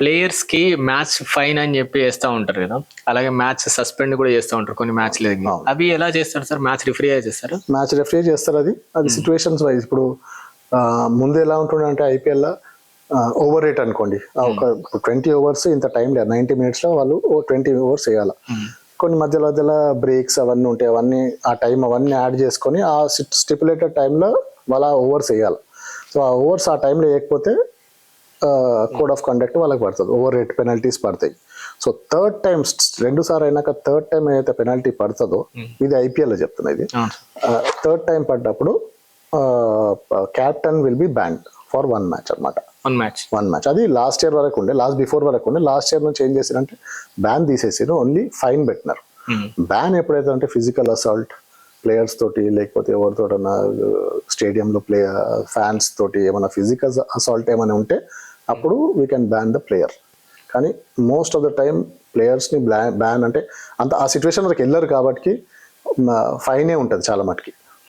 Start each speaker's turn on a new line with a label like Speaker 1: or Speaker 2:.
Speaker 1: ప్లేయర్స్కి match fine అని చెప్పి వేస్తూ ఉంటారు కదా. అలాగే మ్యాచ్ సస్పెండ్ కూడా చేస్తూ ఉంటారు కొన్ని మ్యాచ్ అవి ఎలా చేస్తారు సార్? మ్యాచ్ రిఫరీ చేస్తారు?
Speaker 2: మ్యాచ్ రెఫరీ చేస్తారు అది. అది సిచ్యువేషన్స్ వైజ్ ఇప్పుడు ముందు ఎలా ఉంటుండే అంటే ఐపీఎల్ ఓవర్ రేట్ అనుకోండి. ఆ ఒక ట్వంటీ ఓవర్స్ ఇంత టైం లేదు. నైన్టీ మినిట్స్లో వాళ్ళు ట్వంటీ ఓవర్స్ వేయాలి. కొన్ని మధ్యలో మధ్యలో బ్రేక్స్ అవన్నీ ఉంటాయి అవన్నీ ఆ టైం అవన్నీ యాడ్ చేసుకొని ఆ స్టిపులేటెడ్ టైంలో వాళ్ళ ఓవర్స్ వేయాలి. సో ఆ ఓవర్స్ ఆ టైంలో వేయకపోతే కోడ్ ఆఫ్ కండక్ట్ వాళ్ళకి పడుతుంది. ఓవర్ రేట్ పెనల్టీస్ పడతాయి. సో థర్డ్ టైం రెండు సార్లు అయినాక థర్డ్ టైం ఏదైతే పెనల్టీ పడుతుందో ఇది ఐపీఎల్ చెప్తున్నా ఇది. థర్డ్ టైం పడ్డప్పుడు captain will be banned for one match అన్నమాట.
Speaker 1: వన్ మ్యాచ్
Speaker 2: వన్ మ్యాచ్ అది లాస్ట్ ఇయర్ వరకు ఉండే లాస్ట్ బిఫోర్ వరకు ఉండే. లాస్ట్ ఇయర్ నుంచి ఏం చేశారంటే బ్యాన్ తీసేసారు ఓన్లీ ఫైన్ పెట్టినారు. బ్యాన్ ఎప్పుడైతే అంటే ఫిజికల్ అసాల్ట్ ప్లేయర్స్ తోటి లేకపోతే ఎవరితోటన్నా స్టేడియంలో ప్లే ఫ్యాన్స్ తోటి ఏమైనా ఫిజికల్ అసాల్ట్ ఏమైనా ఉంటే అప్పుడు we can ban the player కానీ మోస్ట్ ఆఫ్ ద టైం ప్లేయర్స్ని బ్యాన్ అంటే అంత ఆ సిచ్యువేషన్ వరకు వెళ్ళరు కాబట్టి ఫైనే ఉంటుంది చాలా మటుకి.